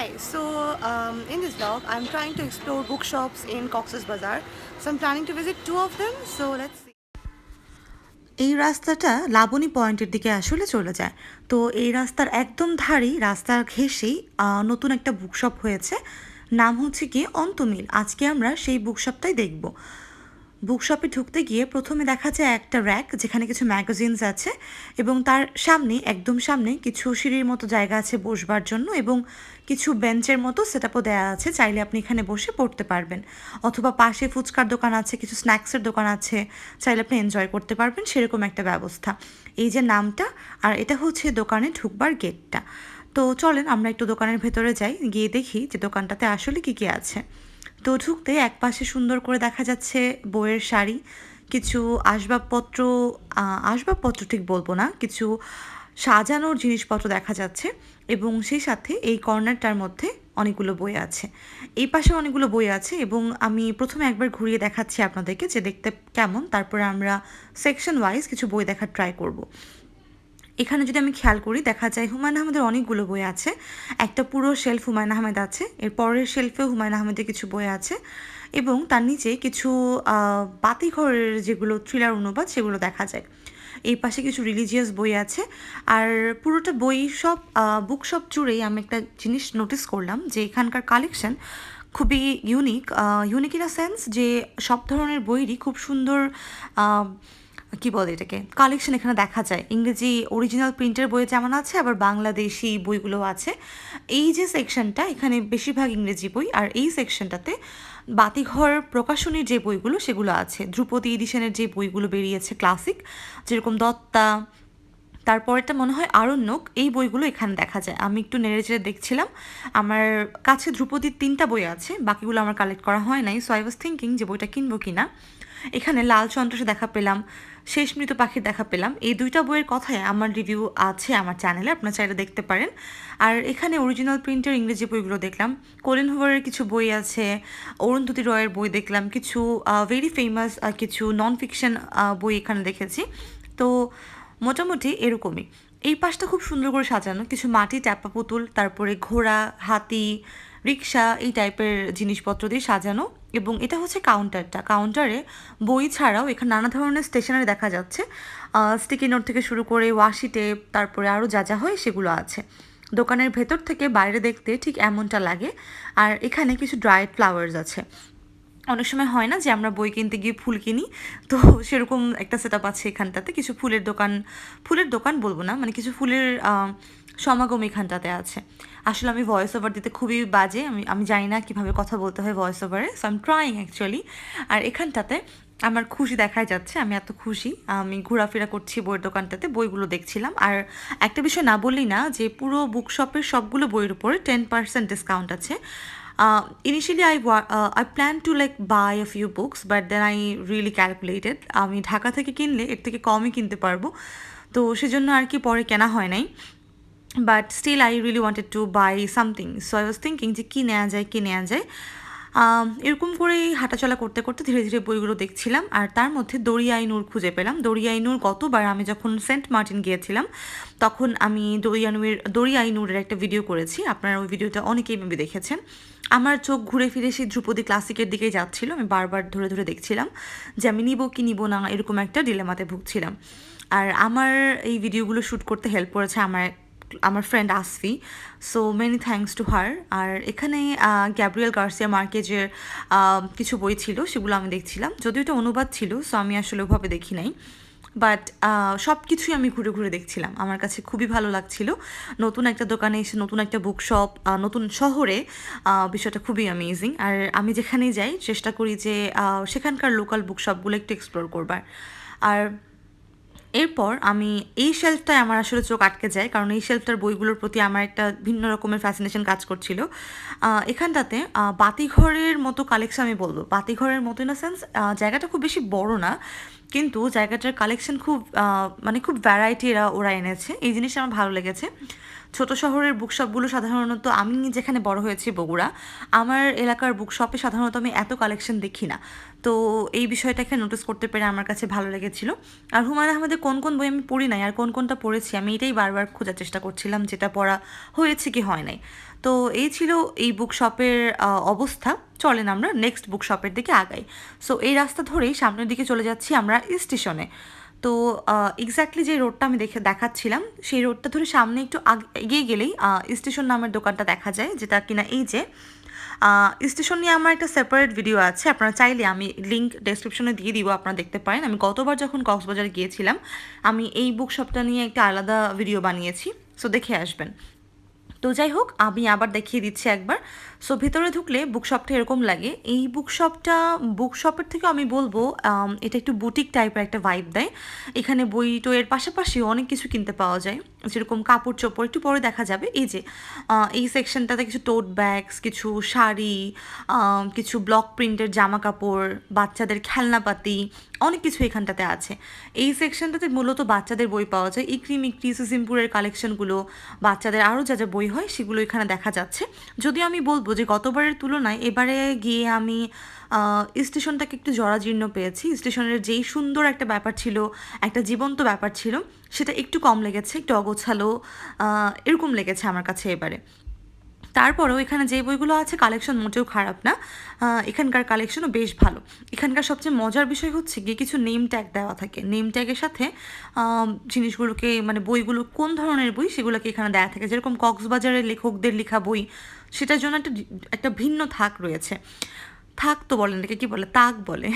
Hi, so um, in this vlog, I'm trying to explore bookshops in Cox's Bazar. So I'm planning to visit two of them. So let's see. এই রাস্তাটা লাবণী পয়েন্টের দিকে আসলে চলে যায় তো এই রাস্তার একদম ধারেই রাস্তার ঘেঁষেই নতুন একটা বুকশপ হয়েছে নাম হচ্ছে কি অন্তমিল আজকে আমরা সেই বুকশপটাই দেখব বুকশপে ঢুকতে গিয়ে প্রথমে দেখা যায় একটা র্যাক যেখানে কিছু ম্যাগাজিনস আছে এবং তার সামনে, একদম সামনে কিছু সিঁড়ির মতো জায়গা আছে বসবার জন্য এবং কিছু বেঞ্চের মতো সেট আপও দেওয়া আছে। চাইলে আপনি এখানে বসে পড়তে পারবেন। অথবা পাশে ফুচকার দোকান আছে, কিছু স্ন্যাক্সের দোকান আছে, চাইলে আপনি এনজয় করতে পারবেন সেরকম একটা ব্যবস্থা। এই যে নামটা, আর এটা হচ্ছে দোকানে ঢুকবার গেটটা তো চলেন আমরা একটু দোকানের ভেতরে যাই, গিয়ে দেখি যে দোকানটাতে আসলে কী কী আছে। তো ঢুকতে এক পাশে সুন্দর করে দেখা যাচ্ছে বইয়ের শাড়ি, কিছু আসবাবপত্র আসবাবপত্র ঠিক বলব না, কিছু সাজানোর জিনিসপত্র দেখা যাচ্ছে এবং সেই সাথে এই কর্নারটার মধ্যে অনেকগুলো বই আছে। এই পাশে অনেকগুলো বই আছে এবং আমি প্রথমে একবার ঘুরিয়ে দেখাচ্ছি আপনাদেরকে যে দেখতে কেমন, তারপরে আমরা সেকশন ওয়াইজ কিছু বই দেখার ট্রাই করব। এখানে যদি আমি খেয়াল করি, দেখা যায় হুমায়ুন আহমেদের অনেকগুলো বই আছে। একটা পুরো শেলফ হুমায়ুন আহমেদ আছে, এর পরের শেলফেও হুমায়ুন আহমেদের কিছু বই আছে এবং তার নিচে কিছু বাতিঘরের যেগুলো থ্রিলার অনুবাদ সেগুলো দেখা যায়। এই পাশে কিছু রিলিজিয়াস বই আছে আর পুরোটা বই সব বুক শপ জুড়েই আমি একটা জিনিস নোটিস করলাম যে এখানকার কালেকশন খুবই unique unique in a sense যে সব ধরনের বইরই খুব সুন্দর কি বলে এটাকে? কালেকশন এখানে দেখা যায়। ইংরেজি অরিজিনাল প্রিন্টের বই যেমন আছে, আবার বাংলাদেশি বইগুলো আছে। এই যে সেকশনটা এখানে বেশিরভাগ ইংরেজি বই, আর এই সেকশনটাতে বাতিঘর প্রকাশনীর যে বইগুলো, সেগুলো আছে। ধ্রুপদী এডিশনের যে বইগুলো বেরিয়েছে ক্লাসিক যেরকম দত্তা তারপরেরটা মনে হয় আরণ্যক এই বইগুলো এখানে দেখা যায়। আমি একটু নেড়ে চেড়ে দেখছিলাম। আমার কাছে ধ্রুপদীর তিনটা বই আছে, বাকিগুলো আমার কালেক্ট করা হয় নাই সো আই ওয়াজ থিঙ্কিং যে বইটা কিনবো কিনা। এখানে লাল চন্দ্রসে দেখা পেলাম শেষ মৃত পাখির দেখা পেলাম। এই দুইটা বইয়ের কথায় আমার রিভিউ আছে আমার চ্যানেলে আপনারা চাইলে দেখতে পারেন। আর এখানে অরিজিনাল প্রিন্টের ইংরেজি বইগুলো দেখলাম। কোলিন হুভারের কিছু বই আছে, অরুন্ধতী রয়ের বই দেখলাম, কিছু ভেরি ফেমাস কিছু নন ফিকশন বই এখানে দেখেছি। তো মোটামুটি এরকমই। এই পাশটা খুব সুন্দর করে সাজানো। কিছু মাটি, ট্যাপা পুতুল, তারপরে ঘোড়া, হাতি রিক্সা এই টাইপের জিনিসপত্র দিয়ে সাজানো এবং এটা হচ্ছে কাউন্টারটা। কাউন্টারে বই ছাড়াও এখানে নানা ধরনের স্টেশনারি দেখা যাচ্ছে। স্টিকি নোট থেকে শুরু করে ওয়াশি টেপ তারপরে আরও যা যা হয় সেগুলো আছে। দোকানের ভেতর থেকে বাইরে দেখতে ঠিক এমনটা লাগে। আর এখানে কিছু ড্রাইড ফ্লাওয়ার্স আছে। অনেক সময় হয় না যে আমরা বই কিনতে গিয়ে ফুল কিনি, তো সেরকম একটা সেট আপ আছে এখানটাতে। কিছু ফুলের দোকান ফুলের দোকান বলব না মানে কিছু ফুলের সমাগম এখানটাতে আছে। আসলে আমি ভয়েস ওভার দিতে খুবই বাজে, আমি আমি জানি না কীভাবে কথা বলতে হয় ভয়েস ওভারে সো আম ট্রাইং অ্যাকচুয়ালি আর এখানটাতে আমার খুশি দেখাই যাচ্ছে, আমি এত খুশি। আমি ঘোরাফেরা করছি বইয়ের দোকানটাতে, বইগুলো দেখছিলাম। আর একটা বিষয় না বললেই না, যে পুরো বুকশপের সবগুলো বইয়ের উপরে টেন পার্সেন্ট ডিসকাউন্ট আছে। Uh, initially I wa- uh, I planned to like buy a few books but then I really calculated আমি ঢাকা থেকে কিনলে এর থেকে কমই কিনতে পারব। তো সেজন্য আর কি পরে কেনা হয় নাই। But still I really wanted to buy something so I was thinking যে কী নেওয়া যায় কী নেওয়া যায়। এরকম করেই হাঁটাচলা করতে করতে ধীরে ধীরে বইগুলো দেখছিলাম। আর তার মধ্যে দরিয়াই নূর খুঁজে পেলাম। দরিয়াই নূর গতবার আমি যখন সেন্ট মার্টিন গিয়েছিলাম, তখন আমি দরিয়ানুয়ের দরিয়াই নূরের একটা ভিডিও করেছি। আপনারা ওই ভিডিওটা অনেকেই মেবি দেখেছেন। আমার চোখ ঘুরে ফিরে সেই ধ্রুপদী ক্লাসিকের দিকে যাচ্ছিল। আমি বারবার ধরে ধরে দেখছিলাম যে আমি নিব কি নিব না, এরকম একটা ডিলেমাতে ভুগছিলাম। আর আমার এই ভিডিওগুলো শ্যুট করতে হেল্প করেছে আমার আমার friend Asfi so many thanks to her আর এখানে গ্যাব্রিয়েল গার্সিয়া মার্কেজের কিছু বই ছিল, সেগুলো আমি দেখছিলাম। যদিও এটা অনুবাদ ছিল সো আমি আসলে ওভাবে দেখি নাই। বাট সব কিছুই আমি ঘুরে ঘুরে দেখছিলাম। আমার কাছে খুবই ভালো লাগছিল। নতুন একটা দোকানে এসে নতুন একটা বুক শপ নতুন শহরে বিষয়টা খুবই অ্যামেজিং আর আমি যেখানেই যাই, চেষ্টা করি যে সেখানকার লোকাল বুক শপগুলো একটু এক্সপ্লোর করবার। আর এরপর আমি এই শেলফটায় আমার আসলে চোখ আটকে যায়, কারণ এই শেলফটার বইগুলোর প্রতি আমার একটা ভিন্ন রকমের ফ্যাসিনেশন কাজ করছিল। এখানটাতে বাতিঘরের মতো কালেকশন আমি বলব। বাতিঘরের মতো ইন সেন্স জায়গাটা খুব বেশি বড় না, কিন্তু জায়গাটার কালেকশন খুব মানে খুব ভ্যারাইটি এরা ওরা এনেছে। এই জিনিসটা আমার ভালো লেগেছে। ছোট শহরের বুকশপগুলো সাধারণত আমি যেখানে বড় হয়েছি বগুড়া, আমার এলাকার বুকশপে সাধারণত আমি এত কালেকশন দেখি না। তো এই বিষয়টাকে নোটিস করতে পেরে আমার কাছে ভালো লেগেছিল। আর হুমায়ুন আহমেদের কোন কোন বই আমি পড়ি নাই, আর কোন কোনটা পড়েছি, আমি এটাই বারবার খোঁজার চেষ্টা করছিলাম যেটা পড়া হয়েছে কি হয় নাই। তো এই ছিল এই বুক শপের অবস্থা। চলেন আমরা নেক্সট বুক শপের দিকে আগাই। সো এই রাস্তা ধরেই সামনের দিকে চলে যাচ্ছি আমরা স্টেশনে তো এক্স্যাক্টলি যে রোডটা আমি দেখে দেখাচ্ছিলাম, সেই রোডটা ধরে সামনে একটু এগিয়ে গেলেই স্টেশন নামের দোকানটা দেখা যায়, যেটা কিনা এই যে স্টেশন নিয়ে আমার একটা সেপারেট ভিডিও আছে, আপনারা চাইলে আমি লিঙ্ক ডেসক্রিপশনে দিয়ে দিব, আপনারা দেখতে পারেন। আমি গতবার যখন কক্সবাজার গিয়েছিলাম, আমি এই বুক শপটা নিয়ে একটা আলাদা ভিডিও বানিয়েছি সো দেখে আসবেন। তো যাই হোক, আমি আবার দেখিয়ে দিচ্ছি একবার। সো ভিতরে ঢুকলে বুকশপটা এরকম লাগে। এই বুকশপটা বুকশপের থেকে আমি বলব এটা একটু বুটিক টাইপের একটা ভাইব দেয়। এখানে বই টইয়ের পাশাপাশি অনেক কিছু কিনতে পাওয়া যায়। যেরকম কাপড় চোপড়, একটু পরে দেখা যাবে। এই যে এই সেকশনটাতে কিছু টোট ব্যাগস কিছু শাড়ি কিছু ব্লক প্রিন্টের জামা কাপড় বাচ্চাদের খেলনাপাতি অনেক কিছু এখানটাতে আছে। এই সেকশনটাতে মূলত বাচ্চাদের বই পাওয়া যায়। ইকরি মিকরি সিসিমপুরের কালেকশনগুলো বাচ্চাদের আরও যা যা বই হয়, সেগুলো এখানে দেখা যাচ্ছে। যদিও আমি বলব যে গতবারের তুলনায় এবারে গিয়ে আমি স্টেশনটাকে একটু জরাজীর্ণ পেয়েছি। স্টেশনের যেই সুন্দর একটা ব্যাপার ছিল, একটা জীবন্ত ব্যাপার ছিল, সেটা একটু কম লেগেছে, একটু অগোছালো এরকম লেগেছে আমার কাছে এবারে। তারপরেও এখানে যে বইগুলো আছে কালেকশন মোটেও খারাপ না। এখানকার কালেকশনও বেশ ভালো। এখানকার সবচেয়ে মজার বিষয় হচ্ছে গিয়ে কিছু নেম ট্যাগ দেওয়া থাকে। নেম ট্যাগের সাথে জিনিসগুলোকে মানে বইগুলো কোন ধরনের বই সেগুলোকে এখানে দেওয়া থাকে। যেরকম কক্সবাজারের লেখকদের লেখা বই, সেটার জন্য একটা একটা ভিন্ন থাক রয়েছে। থাক তো বলেন এটাকে কি বলে, তাক বলে।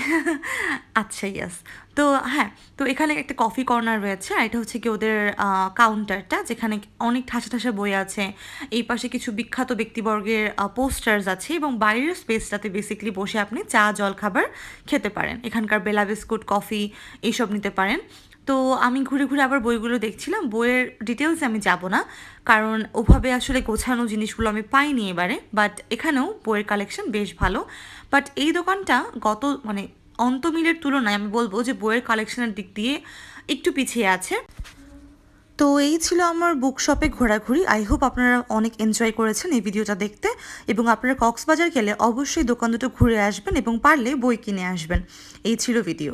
আচ্ছা ইয়াস তো হ্যাঁ তো এখানে একটা কফি কর্নার রয়েছে, আর এটা হচ্ছে কি ওদের কাউন্টারটা যেখানে অনেক ঠাসা ঠাসা বই আছে। এই পাশে কিছু বিখ্যাত ব্যক্তিবর্গের পোস্টার্স আছে এবং বাইরের স্পেসটাতে বেসিক্যালি বসে আপনি চা জল খাবার খেতে পারেন। এখানকার বেলা বিস্কুট কফি এইসব নিতে পারেন। তো আমি ঘুরে ঘুরে আবার বইগুলো দেখছিলাম। বইয়ের ডিটেলস আমি যাব না, কারণ ওভাবে আসলে গোছানো জিনিসগুলো আমি পাইনি এবারে বাট এখানেও বইয়ের কালেকশন বেশ ভালো। বাট এই দোকানটা গত মানে অন্তমিলের তুলনায় আমি বলব যে বইয়ের কালেকশনের দিক দিয়ে একটু পিছিয়ে আছে। তো এই ছিল আমার বুক শপে ঘোরাঘুরি। আই হোপ আপনারা অনেক এনজয় করেছেন এই ভিডিওটা দেখতে, এবং আপনারা কক্সবাজার গেলে অবশ্যই দোকান দুটো ঘুরে আসবেন এবং পারলে বই কিনে আসবেন। এই ছিল ভিডিও